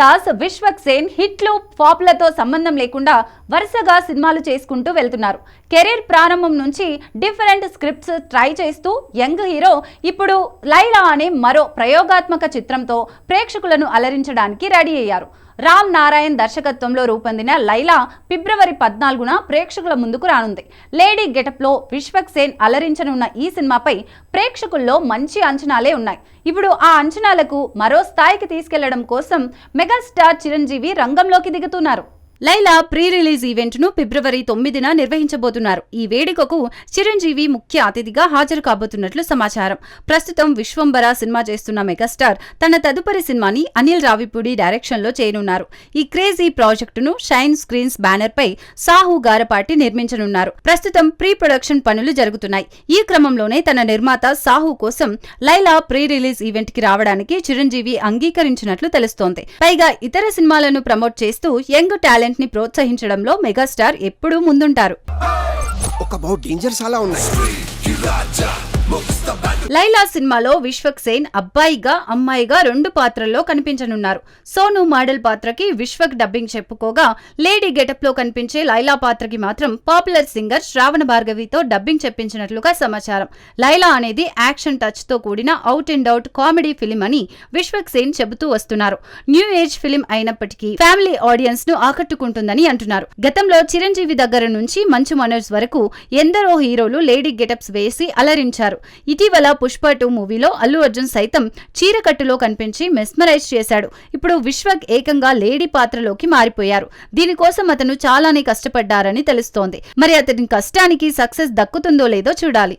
భాస్కర్ దాస్ విశ్వక్ సేన్ హిట్లు ఫ్లాప్లతో సంబంధం లేకుండా వరుసగా సినిమాలు చేసుకుంటూ వెళ్తున్నారు. కెరీర్ ప్రారంభం నుంచి డిఫరెంట్ స్క్రిప్ట్స్ ట్రై చేస్తూ యంగ్ హీరో ఇప్పుడు లైలా అనే మరో ప్రయోగాత్మక చిత్రంతో ప్రేక్షకులను అలరించడానికి రెడీ అయ్యారు. రామ్ నారాయణ్ దర్శకత్వంలో రూపొందిన లైలా ఫిబ్రవరి పద్నాలుగున ప్రేక్షకుల ముందుకు రానుంది. లేడీ గెటప్లో విశ్వక్ సేన్ అలరించనున్న ఈ సినిమాపై ప్రేక్షకుల్లో మంచి అంచనాలే ఉన్నాయి. ఇప్పుడు ఆ అంచనాలకు మరో స్థాయికి తీసుకెళ్ళడం కోసం మెగాస్టార్ చిరంజీవి రంగంలోకి దిగుతున్నారు. లైలా ప్రీ రిలీజ్ ఈవెంట్ను ఫిబ్రవరి తొమ్మిదిన నిర్వహించబోతున్నారు. ఈ వేడుకకు చిరంజీవి ముఖ్య అతిథిగా హాజరు కాబోతున్నట్లు సమాచారం. ప్రస్తుతం విశ్వంబర సినిమా చేస్తున్న మెగాస్టార్ తన తదుపరి సినిమాని అనిల్ రావిపూడి డైరెక్షన్లో చేయనున్నారు ఈ క్రేజీ ప్రాజెక్టును షైన్ స్క్రీన్స్ బ్యానర్ పై సాహు గారపాటి నిర్మించనున్నారు. ప్రస్తుతం ప్రీ ప్రొడక్షన్ పనులు జరుగుతున్నాయి. ఈ క్రమంలోనే తన నిర్మాత సాహు కోసం లైలా ప్రీ రిలీజ్ ఈవెంట్కి రావడానికి చిరంజీవి అంగీకరించినట్లు తెలుస్తోంది. పైగా ఇతర సినిమాలను ప్రమోట్ చేస్తూ యంగ్ టాలెంట్ ని ప్రోత్సహించడంలో మెగాస్టార్ ఎప్పుడూ ముందుంటారు. ఒక బౌ డేంజర్స్ అలా ఉన్నాయి. లైలా సినిమాలో విశ్వక్ సేన్ అబ్బాయిగా అమ్మాయిగా రెండు పాత్రల్లో కనిపించనున్నారు. సోను మోడల్ పాత్రకి విశ్వక్ డబ్బింగ్ చెప్పుకోగా లేడీ గెటప్లో కనిపించే లైలా పాత్రకి మాత్రం పాపులర్ సింగర్ శ్రావణ భార్గవితో డబ్బింగ్ చెప్పించినట్లుగా సమాచారం. లైలా అనేది యాక్షన్ టచ్తో కూడిన out and out comedy film అని విశ్వక్ సేన్ చెబుతూ వస్తున్నారు. న్యూ ఏజ్ ఫిలిం అయినప్పటికీ ఫ్యామిలీ ఆడియన్స్ను ఆకట్టుకుంటుందని అంటున్నారు. గతంలో చిరంజీవి దగ్గర నుంచి మంచు మనోజ్ వరకు ఎందరో హీరోలు లేడీ గెటప్స్ వేసి అలరించారు. ఇటీవల పుష్ప టూ మూవీలో అల్లు అర్జున్ సైతం చీరకట్టులో కనిపించి మెస్మరైజ్ చేశాడు. ఇప్పుడు విశ్వక్ ఏకంగా లేడీ పాత్రలోకి మారిపోయారు. దీనికోసం అతను చాలానే కష్టపడ్డారని తెలుస్తోంది. మరి అతని కష్టానికి సక్సెస్ దక్కుతుందో లేదో చూడాలి.